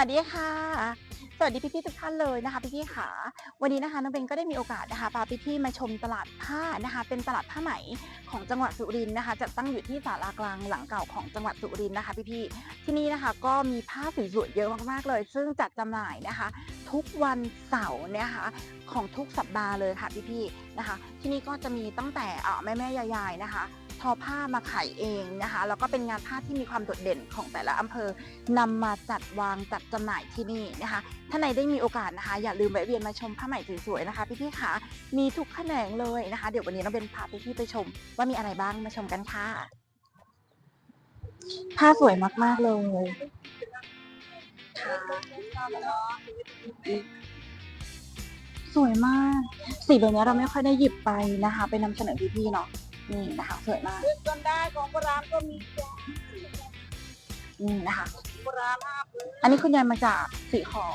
สวัสดีค่ะ สวัสดีพี่ๆทุกท่านเลยนะคะพี่ๆค่ะวันนี้นะคะน้องเบนก็ได้มีโอกาสนะคะพาพี่ๆมาชมตลาดผ้านะคะ เป็นตลาดผ้าไหมของจังหวัดสุรินทร์นะคะจัดตั้งอยู่ที่ศาลากลางหลังเก่าของจังหวัดสุรินทร์นะคะ พี่ๆที่นี่นะคะก็มีผ้าสวยๆเยอะมากๆเลย ซึ่งจัดจำหน่ายนะคะ ทุกวันเสาร์นะคะของทุกสัปดาห์เลยค่ะพี่ๆนะคะ ที่นี่ก็จะมีตั้งแต่แม่แม่ๆยายๆนะคะ ทอผ้ามาขายเองนะคะแล้วก็เป็นงานผ้าที่มีความโดดเด่นของแต่ละอำเภอนำมาจัดวางจัดจำหน่ายที่นี่นะคะถ้าไหนได้มีโอกาสนะคะ อย่าลืมแวะเวียนมาชมผ้าใหม่สวยๆนะคะพี่ๆค่ะมีทุกแขนงเลยนะคะ เดี๋ยววันนี้เราเป็นพาพี่ๆไปชม ว่ามีอะไรบ้างมาชมกันค่ะ ผ้าสวยมากๆเลยสวยมาก สีแบบนี้เราไม่ค่อยได้หยิบไปนะคะ ไปนำเสนอพี่ๆเนาะ นี่นะคะสวยมากซื้อกันได้ของโบราณก็มีจ้ะนี่นะคะ โบราณห้าพื้นอันนี้คุณยายมาจากสีขอ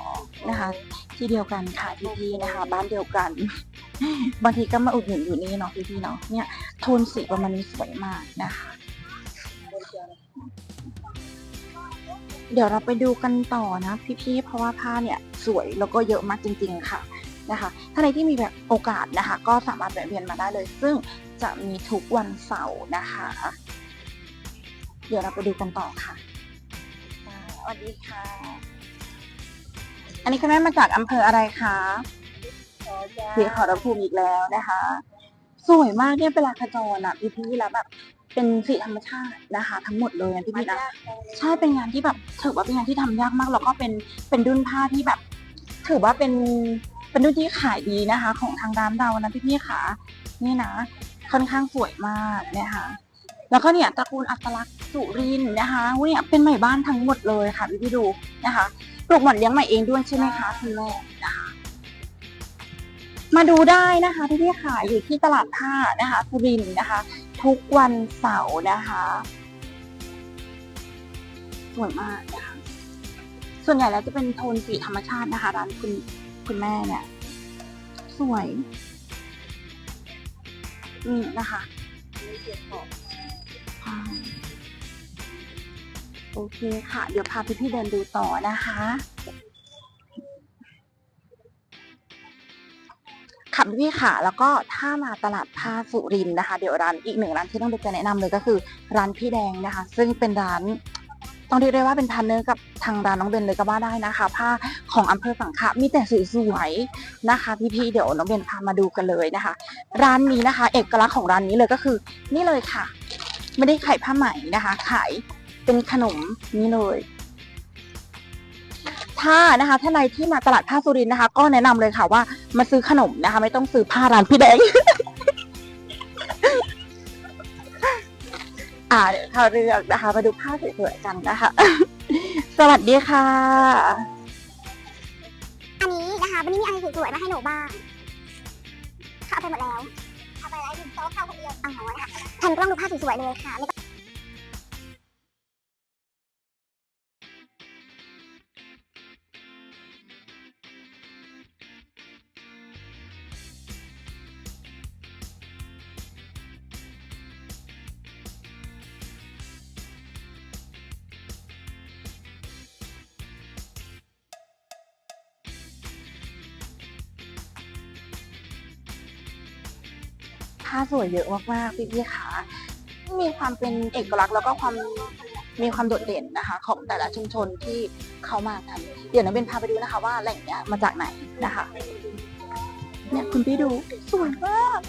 นะคะ ที่เดียวกันค่ะพี่ๆนะคะ บ้านเดียวกัน บางทีก็มาอุดหนุนอยู่นี่เนาะพี่ๆเนาะเนี่ยโทนสีประมาณนี้สวยมากนะคะ เดี๋ยวเราไปดูกันต่อนะพี่ๆเพราะว่าผ้าเนี่ยสวยแล้วก็เยอะมากจริง ๆ ค่ะ นะคะ ถ้าในที่มีแบบโอกาสนะคะ ก็สามารถแวะเวียนมาได้เลย ซึ่งจะมีทุกวันเสาร์นะคะ เดี๋ยวเราไปดูกันต่อค่ะอ่าสวัสดีค่ะ อันนี้คุณแม่มาจากอำเภออะไรคะขอจ้าสีขอรภูมิอีกแล้วนะคะ สวยมากเนี่ยเป็นลาคาจรอะพี่ๆแล้วแบบเป็นสีธรรมชาตินะคะ ทั้งหมดเลยนะมันพี่ๆนะยากจังเลยใช่เป็นงานที่แบบถือว่าเป็นงานที่ทำยากมากแล้วก็เป็นเป็นดุนผ้าที่แบบ ถือว่าเป็น เป็นดุนที่ขายดีนะคะ ของทางร้านเรานะพี่ๆค่ะ นี่นะ ค่อนข้างสวยมากนะคะแล้วก็เนี่ยตระกูลอัตลักษณ์สุรินนะคะอุ๊ยเนี่ยเป็นใหม่บ้านทั้งหมดเลยค่ะพี่ๆดูนะคะปลูกหมอนเลี้ยงใหม่เองด้วยใช่ไหมคะคุณแม่นะคะมาดูได้นะคะที่พี่ขายอยู่ที่ตลาดผ้านะคะสุรินนะคะ ทุกวันเสาร์นะคะสวยมากนะคะส่วนใหญ่แล้วจะเป็นโทนสีธรรมชาตินะคะร้านคุณ คุณแม่เนี่ย สวย นี่นะคะมีเสียงของอ่าโอเคค่ะ เดี๋ยวพาพี่พี่ๆเดินดูต่อนะคะค่ะพี่ค่ะ แล้วก็ถ้ามาตลาดผ้าสุรินนะคะ เดี๋ยวร้านอีกหนึ่งร้านที่ต้องไปจะแนะนำเลยก็คือ ร้านพี่แดงนะคะ ซึ่งเป็นร้าน ต้องเรียกได้ว่าเป็นพันเนอร์กับทางร้านน้องเบนเลยก็ว่าได้นะคะ ผ้าของอำเภอสังขะมีแต่สวยๆนะคะ พี่ๆเดี๋ยวน้องเบนพามาดูกันเลยนะคะ ร้านนี้นะคะ เอกลักษณ์ของร้านนี้เลยก็คือ นี่เลยค่ะ ไม่ได้ขายผ้าไหมนะคะขายเป็นขนมนี่เลยถ้านะคะถ้าในที่มาตลาดผ้าสุรินนะคะ ก็แนะนำเลยค่ะว่ามาซื้อขนมนะคะ ไม่ต้องซื้อผ้าร้านพี่แดง อ่าเดี๋ยวเขาเลือกนะคะ มาดูผ้าสวยๆกันนะคะ สวัสดีค่ะอันนี้นะคะวันนี้มีอะไรสวยๆมาให้หนูบ้างเข้าเอาไปหมดแล้วเอาไปแล้วถึงโต๊ะเข้าคนเดียวอ๋อนะคะแทนกล้องดูภาพสวยๆเลยค่ะ ผ้าสวยเยอะมากๆพี่พี่ๆค่ะมีความเป็นเอกลักษณ์แล้วก็ความมีความโดดเด่นนะคะ ของแต่ละชุมชนที่เขามากัน เดี๋ยวน้องเบนพาไปดูนะคะ ว่าแหล่งเนี้ยมาจากไหนนะคะเนี่ยคุณพี่ดูสวยมาก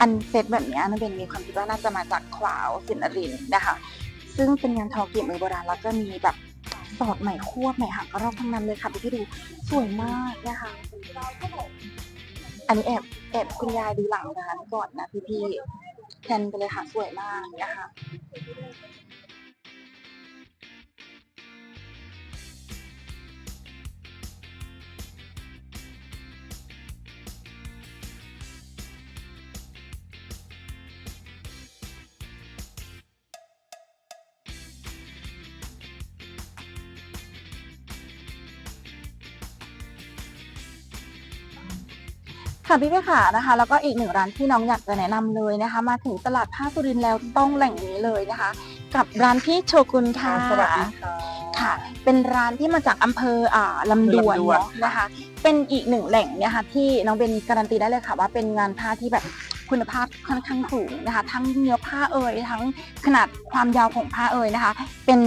อันเซตแบบนี้น้องเบนมีความคิดว่าน่าจะมาจากขวาวสินอรินนะคะ ซึ่งเป็นงานทอเกียบมือโบราณแล้วก็มีแบบสอดใหม่ควบใหม่หักกระรอกทั้งนั้นเลยค่ะพี่พี่ดูสวยมากนะคะ อันนี้แอบแอบคุณยายดูหลังร้านก่อนนะพี่พี่แทนไปเลยค่ะสวยมากนะคะ ค่ะพี่พี่ขานะคะ แล้วก็อีกหนึ่งร้านที่น้องอยากจะแนะนำเลยนะคะ มาถึงตลาดผ้าสุรินทร์แล้วต้องแหล่งนี้เลยนะคะ กับร้านพี่โชกุนค่ะสวัสดีค่ะค่ะ เป็นร้านที่มาจากอำเภออ่าลำดวนลำดวนเนาะนะคะ เป็นอีกหนึ่งแหล่งเนี่ยค่ะที่น้องเบนการันตีได้เลยค่ะ ว่าเป็นงานผ้าที่แบบคุณภาพค่อนข้างสูงนะคะ ทั้งเนื้อผ้าเอ่ยทั้งขนาดความยาวของผ้าเอ่ยนะคะ เป็น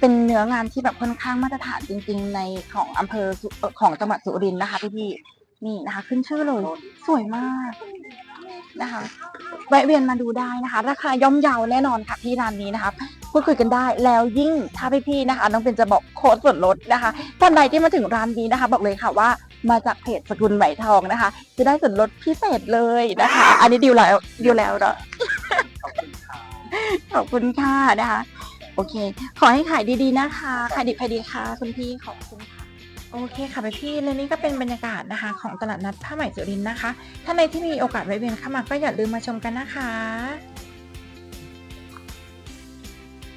เป็นเนื้องานที่แบบค่อนข้างมาตรฐานจริง ๆ ในของอำเภอสุเอ่อของจังหวัดสุรินทร์นะคะพี่ๆ นี่นะคะ ขึ้นชื่อเลย สวยมากนะคะแวะเวียนมาดูได้นะคะ ราคาย่อมเยาแน่นอนค่ะที่ร้านนี้นะคะพูดคุยกันได้แล้วยิ่งถ้าพี่ๆนะคะ น้องเป็นจะบอกโค้ดส่วนลดนะคะท่านใดที่มาถึงร้านนี้นะคะ บอกเลยค่ะว่ามาจากเพจสกุลไหมทองนะคะ จะได้ส่วนลดพิเศษเลยนะคะ อันนี้ดิวแล้วดิวแล้วเนาะขอบคุณค่ะนะคะ โอเค ขอให้ขายดีๆนะคะขายดีขายดีค่ะคุณพี่ขอบคุณค่ะ โอเคค่ะพี่และนี่ก็เป็นบรรยากาศนะคะ ของตลาดนัดผ้าไหมสุรินนะคะ ถ้าในที่มีโอกาสแวะเวียนเข้ามาก็อย่าลืมมาชมกันนะคะ